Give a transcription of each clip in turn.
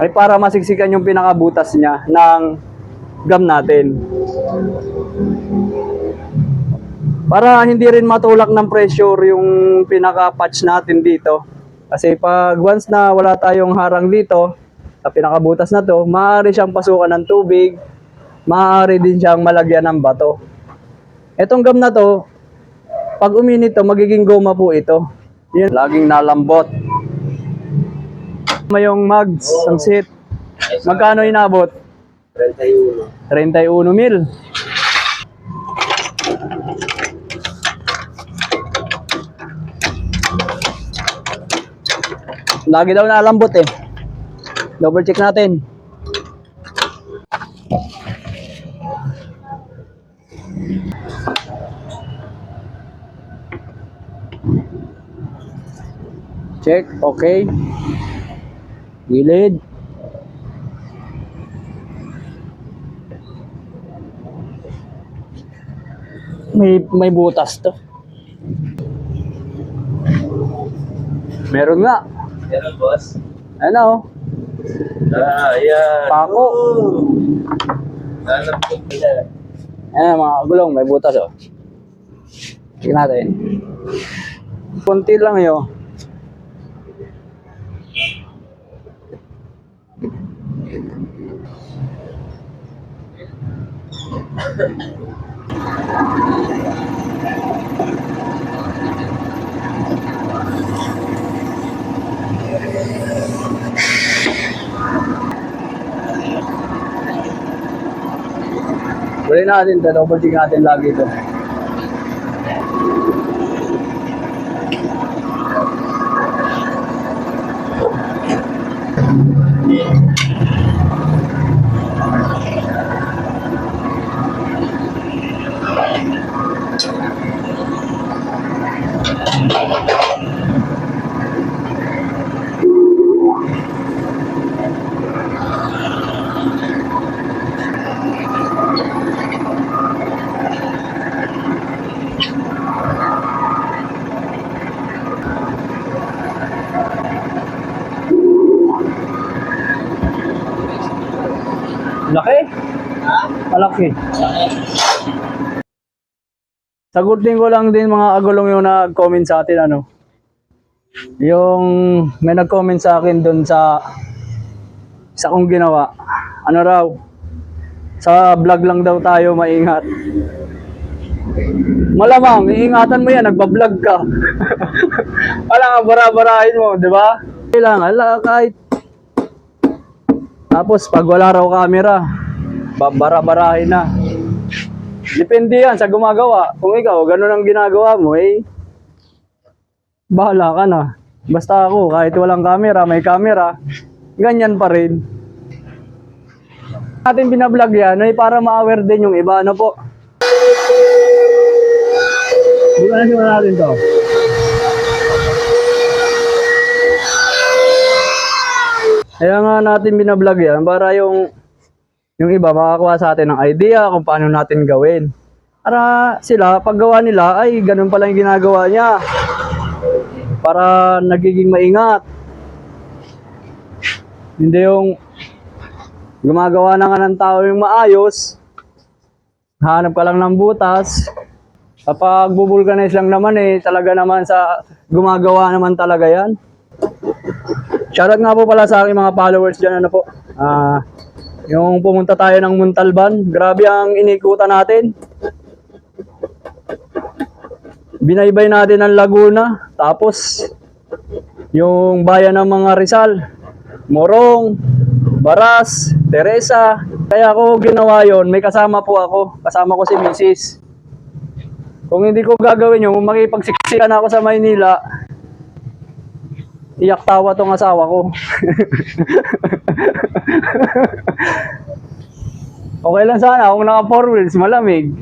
ay para masiksikan yung pinakabutas niya ng gum natin. Para hindi rin matulak ng pressure yung pinaka-patch natin dito. Kasi pag once na wala tayong harang dito, sa pinakabutas na to, maaari siyang pasukan ng tubig, maaari din siyang malagyan ng bato. Etong gum na to, pag uminit to, magiging goma po ito. Yun, laging nalambot. Mayong mags, ang sit. Magkano inabot? 31. 31 mil. Lagi daw nalambot eh. Double check natin. Check, okay. Gilid. May may butas to. Meron nga. Meron, boss. Ano? Ah, ayan. Pako. Hanap ko nila. Ayan mga gulong, may butas oh. Tingnan natin. Kunti lang yun. Huli natin ito, double check natin lagi ito. Malaki. Sagutin ko lang din mga agulong yung nag-comment sa atin ano. Yung may nag-comment sa akin doon sa sa kong ginawa. Ano raw? Sa vlog lang daw tayo maingat. Malamang, iingatan mo yan, nagbablog ka. Wala nga, bara-barahin mo, di ba? Kailangan, kahit tapos pag wala raw camera, babara-barahin na. Depende yan sa gumagawa. Kung ikaw, ganun ang ginagawa mo, eh, bahala ka na. Basta ako, kahit walang camera, may camera, ganyan pa rin. Natin binablog yan, ay para ma-aware din yung iba. Ano po? Di ba na natin to? Kaya nga natin binablog yan para yung yung iba makakuha sa atin ng idea kung paano natin gawin. Para sila, paggawa nila, ay ganun pala yung ginagawa niya. Para nagiging maingat. Hindi yung gumagawa na nga ng tao yung maayos, hanap ka lang ng butas, kapag bubulkanize lang naman eh, talaga naman sa gumagawa naman talaga yan. Shoutout nga po pala sa aking mga followers dyan, ano po. Ah, yung pumunta tayo ng Muntalban, grabe ang inikutan natin. Binaybay natin ang Laguna, tapos yung bayan ng mga Rizal, Morong, Baras, Teresa. Kaya ako ginawa yon, may kasama po ako, kasama ko si Mrs. Kung hindi ko gagawin yun, makipagsiksikan ako sa Maynila, iyak tawa tong asawa ko. okay lang sana kung naka four wheels, malamig.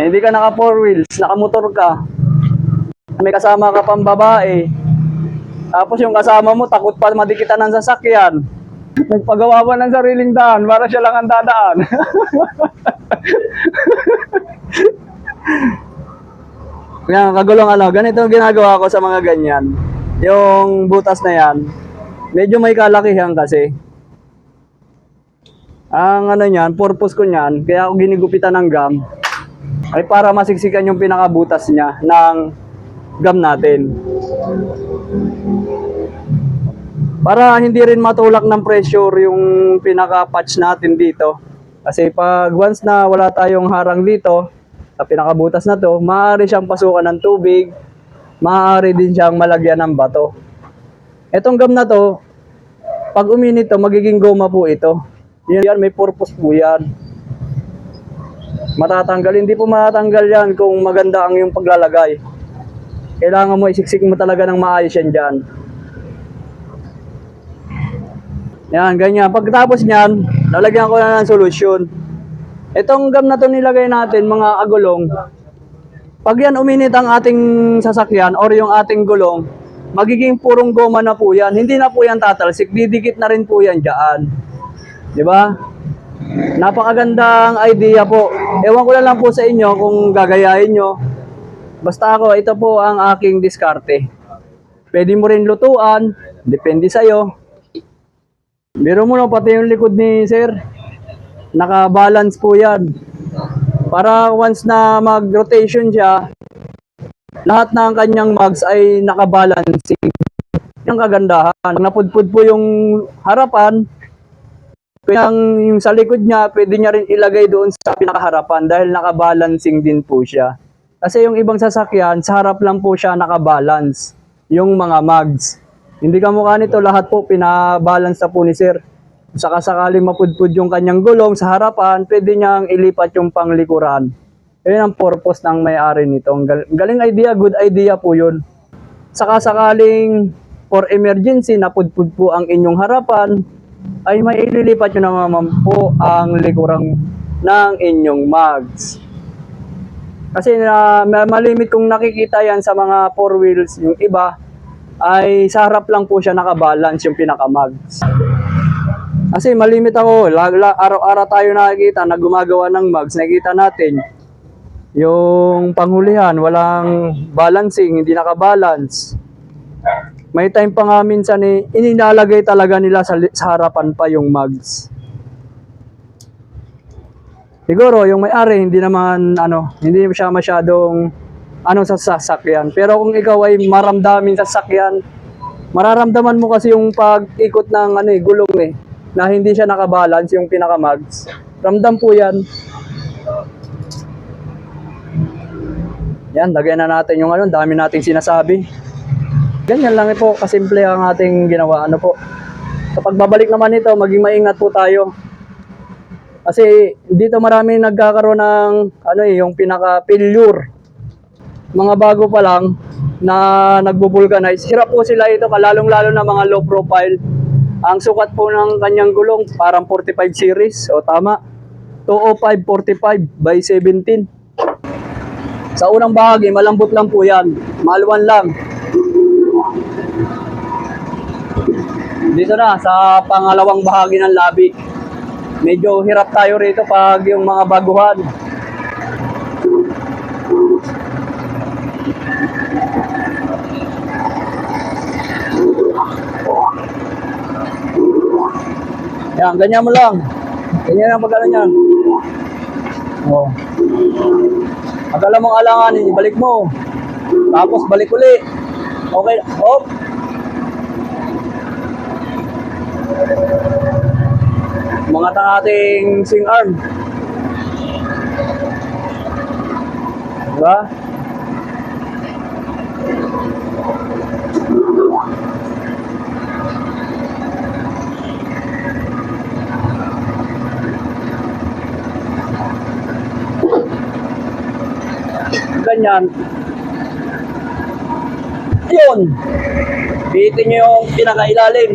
Eh, hindi ka naka four wheels, nakamotor ka. May kasama ka pang babae. Tapos yung kasama mo, takot pa madikitan ng sasakyan. Nagpagawa pa ng sariling daan para siya lang ang dadaan. Yan, kagulong ano, ganito ang ginagawa ko sa mga ganyan. Yung butas na yan, medyo may kalakihan kasi. Ang ano niyan, purpose ko niyan, kaya ako ginigupitan ng gum, ay para masiksikan yung pinakabutas niya ng gum natin. Para hindi rin matulak ng pressure yung pinaka-patch natin dito. Kasi pag once na wala tayong harang dito, sa pinakabutas na to, maaari siyang pasukan ng tubig, maaari din siyang malagyan ng bato. Etong gum na to, pag uminit to, magiging goma po ito. Yan, may purpose po yan. Matatanggal, hindi po matatanggal yan kung maganda ang yung paglalagay. Kailangan mo isiksik mo talaga ng maayos yan dyan. Yan, ganyan. Pagkatapos niyan, lalagyan ko na ng solusyon. Itong gum na to nilagay natin, mga agulong, pag yan uminit ang ating sasakyan or yung ating gulong, magiging purong goma na po yan. Hindi na po yan tatalsik, didikit na rin po yan dyan. Di ba? Napakagandang idea po. Ewan ko na lang po sa inyo kung gagayahin nyo. Basta ako, ito po ang aking diskarte. Pwede mo rin lutuan, depende sa'yo. Biro mo no, pati yung likod ni sir, naka-balance po yan. Para once na mag-rotation siya, lahat ng kanyang mags ay naka-balancing. Yung kagandahan. Pag napudpud po yung harapan, yung, yung sa likod niya, pwede niya rin ilagay doon sa pinakaharapan dahil naka-balancing din po siya. Kasi yung ibang sasakyan, sa harap lang po siya naka-balance. Yung mga mags. Hindi ka mukha nito, lahat po pinabalance na po ni sir. Saka sakaling mapudpud yung kanyang gulong sa harapan, pwede niyang ilipat yung panglikuran. Yun ang purpose ng may-ari nito. Galing idea, good idea po yun. Saka sakaling for emergency, napudpud po ang inyong harapan, ay may ililipat nyo naman po ang likurang ng inyong mags. Kasi na ma- malimit kung nakikita yan sa mga four wheels, yung iba, ay sa harap lang po siya nakabalance yung pinaka-mags. Kasi malimit ako, araw-araw tayo nakikita na gumagawa ng mags, nakikita natin yung panghulihan, walang balancing, hindi nakabalance. May time pa nga minsan eh, inilalagay talaga nila sa, sa harapan pa yung mags. Siguro yung may-ari hindi naman ano, hindi siya masyadong ano sa sasakyan. Pero kung ikaw ay maramdamin sa sasakyan, mararamdaman mo kasi yung pag-ikot ng ano eh, gulong eh, na hindi siya nakabalance yung pinaka-mags. Ramdam po yan. Yan, lagyan na natin yung ano, dami nating sinasabi. Ganyan lang po, kasimple ang ating ginawa. Ano po. Sa pagbabalik naman nito, maging maingat po tayo. Kasi dito marami nagkakaroon ng ano eh, yung pinaka-failure. Mga bago pa lang na nagbo-vulcanize. Hirap po sila ito, kalalong-lalo na mga low profile. Ang sukat po ng kanyang gulong, parang 45 series. O tama, 205 45 by 17. Sa unang bahagi, malambot lang po yan. Malwan lang. Dito na, sa pangalawang bahagi ng labi. Medyo hirap tayo rito pag yung mga baguhan. Yan, ganyan mo lang. Ganyan ang pag-ano niyan. Oh. Pag alam mong alanganin, ibalik mo. Tapos balik uli. Okay, hop. Mga ta ating swing arm. Diba? Ganyan. Yun. Bitin nyo yung pinakailalim.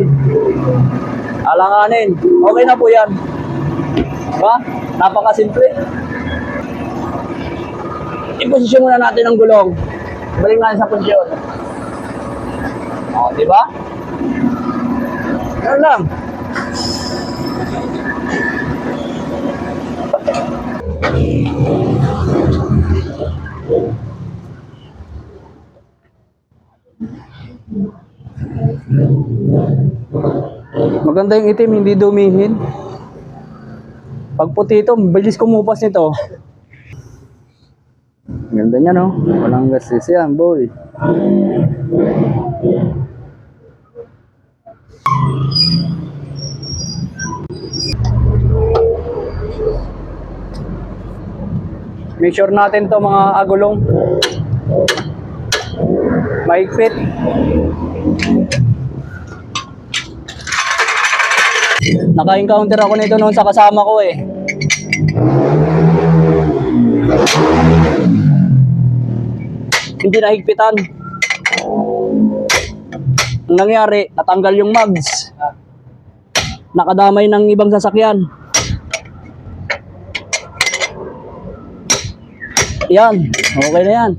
Alanganin. Okay na po yan. Diba? Napakasimple. I-posisyon muna natin ang gulong. Balik natin sa posisyon. O, di ba? Ganun lang. Maganda yung itim, hindi dumihin. Pag puti ito, bilis kumupas nito. Ganda niya, no? Walang gastos yan, boy. Make sure natin to mga agulong. Mahigpit. Naka-encounter ako nito noon sa kasama ko eh. Hindi nahigpitan. Ang nangyari, natanggal yung mags. Nakadamay ng ibang sasakyan. Yan, okay na yan.